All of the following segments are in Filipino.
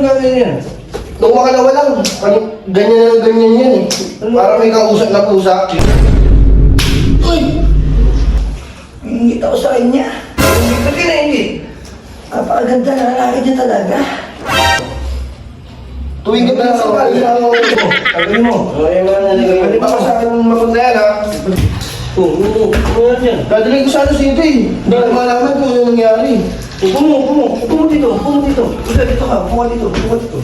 palang gagawin yan? Nung makalawa lang, ano, ganyan na ganyan yan eh. Para may kausap na pusa. Uy! Ingit ako sa kanya. Ingit ka kinaingit. Napakaganda na lalaki niya talaga. Tuwing gabi na sa kanya. Tagalin mo. Ay, wala na Pwede ba sa akin magpunta yan ha? Oo, oo. Ano yan? Dadalhin ko sana si ito eh. Hindi ko malaman kung ano nangyari. Upo mo, upo mo. Upo mo dito, upo mo dito. Upo dito ka, upo ka dito, upo ka dito.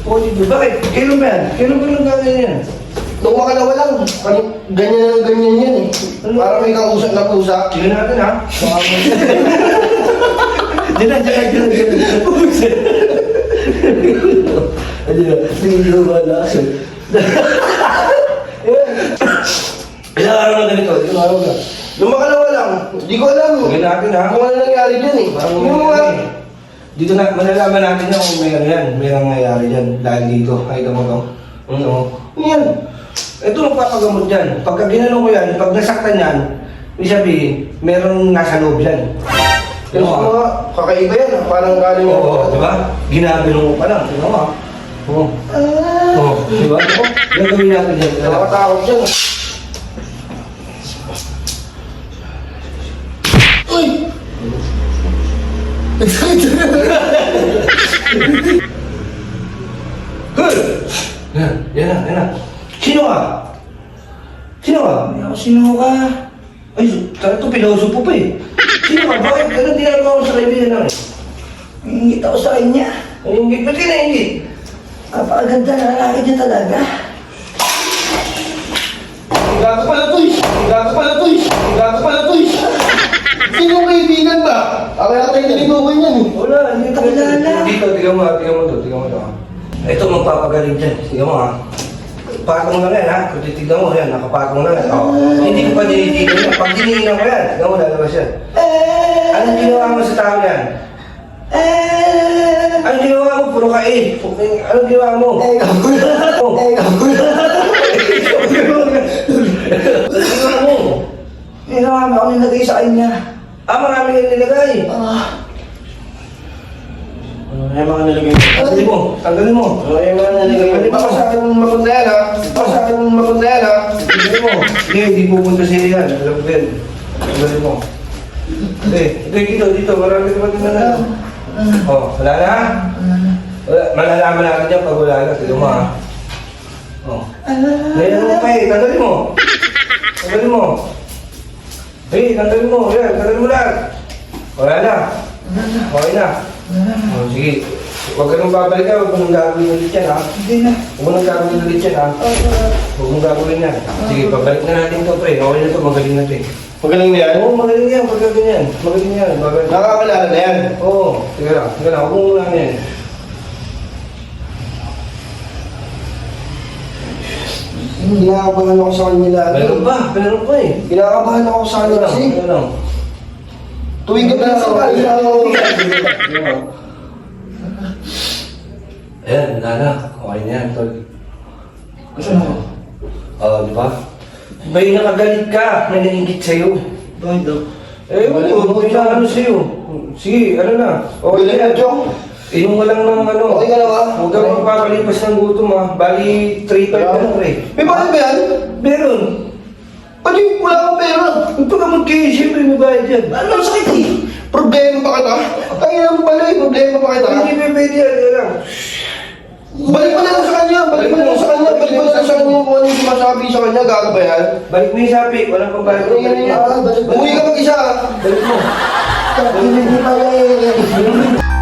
Upo ka dito. Bakit? Kailan ba yan? Kailan ba lang gagawin yan? Nung makalawa lang, ano, ganyan na ganyan yan eh. Para may kausap na pusa. Sige natin ha. Diyan na, diyan na, diyan na, diyan na. Diyan na, hindi ko ba nasa. Ilang araw na ganito? Ilang araw na? Nung makalawa lang, hindi ko alam Sige natin ha. kung ano nangyari dyan eh. Parang Yung mga, Dito na, malalaman natin na kung mayroon yan. Mayroong nangyayari dyan dahil dito. Ay, mo to. Ano? yan. Ito magpapagamot dyan. Pagka ginanong ko yan, pag nasaktan yan, ibig sabihin, merong nasa loob yan. Ano ka? mga kakaiba yan, ah. parang galing Oo, oh, di ba? Ginabilo mo pa lang. Tingnan mo ah. Oo. Oo, di ba? Oo, Gagawin natin yan. Nakakatakot yan. ah. Yan, yan na, yan na. Sino ka? Sino ka? Hindi ako sino ka. Ay, talaga ito, piloso po pa eh. Sino ka? Bakit ganun ginagawa mo sa kaibigan namin? Ingit ako sa kanya. Ingit. Ba't ka naingit? Napakaganda na lalaki niya talaga. Gago pala to eh! Gago pala to eh! Gago pala to eh! Sino ang kaibigan ba? Yung naliguan yan eh. Wala, hindi Kita kilala. Dito, tingnan mo, ah, tingnan mo to, tingnan mo to. ah. Ito, magpapagaling dyan. Tingnan mo ha. Pakong lang yan ha. Kung titignan mo yan, nakapakong lang yan. Oh. Hindi ko pa dinitignan yan. Pag diniginan ko yan, tingnan mo, lalabas yan. Eh, Anong ginawa mo sa tao yan? eh, Anong ginawa mo? Puro ka eh. Anong ginawa mo? eh, kabula. Oh. Eh, kabula. Anong ginawa mo? May marami ako nilagay sa kanya. Ah, marami yung nilagay. Ah, Ano yung mga nilagay? Tanggalin mo. Tanggalin mo. Ano yung mga nilagay? Pwede ba ka sa akin magpunta yan ha? Ba sa akin magpunta yan ha? Tanggalin mo. Hindi, hindi pupunta siya yan. Alam ko yan. Tanggalin mo. Hindi, hindi dito, dito. Marami ka pa din na Oh, wala na? Wala. Malalaman natin yan pag wala na. Tignan mo ha. Oh. Ngayon mo pa eh. Tanggalin mo. Tanggalin mo. Eh, tanggalin mo. Yan, tanggalin mo lahat. Wala na. Okay na. Oh, sige. Huwag ka nang babalik ka. Huwag mo nang gagawin ulit yan ha. hindi na. Huwag mo nang gagawin ulit yan ha. Huwag mong gagawin yan. Sige, pabalik na natin to pre. Okay na to, magaling na to eh. Magaling na yan? Oo, magaling yan. Pag ganyan. Magaling yan. Magaling. Nakakalala na yan. Oo. Sige lang. Sige lang. Huwag mo muna yan. Kinakabahan ako sa kanya lagi. Meron pa. Meron pa eh. Kinakabahan ako sa lang. kasi. Sige lang. Tuwing gabi na sa kanya. Ayan, Nana. Okay na yan, tol. Gusto mo? Oo, di ba? May nakagalit ka. May naingit sa'yo. Bakit daw? Eh, mo ano sa'yo. Sige, ano na. Okay na, Jong. Inom ka lang ng ano. Okay ka na ba? Huwag kang magpapalipas ng gutom ha. Bali, 3-5 ka lang, pre. May bakit ba yan? Meron. Pati wala akong pera. Magpagamot kayo, siyempre may bayad yan. Ano sakit eh? Problema pa kita? Ay, ang pala eh. Problema pa kita? Hindi pa pwede yan. Balik na lang sa kanya. Balik mo na lang sa kanya. Balik mo na lang sa kanya kung ano yung masabi sa kanya. Gago ba yan? Balik mo yung sapi, walang pambayad. Ano. Umuwi ka mag-isa. Balik mo. Hindi pala eh.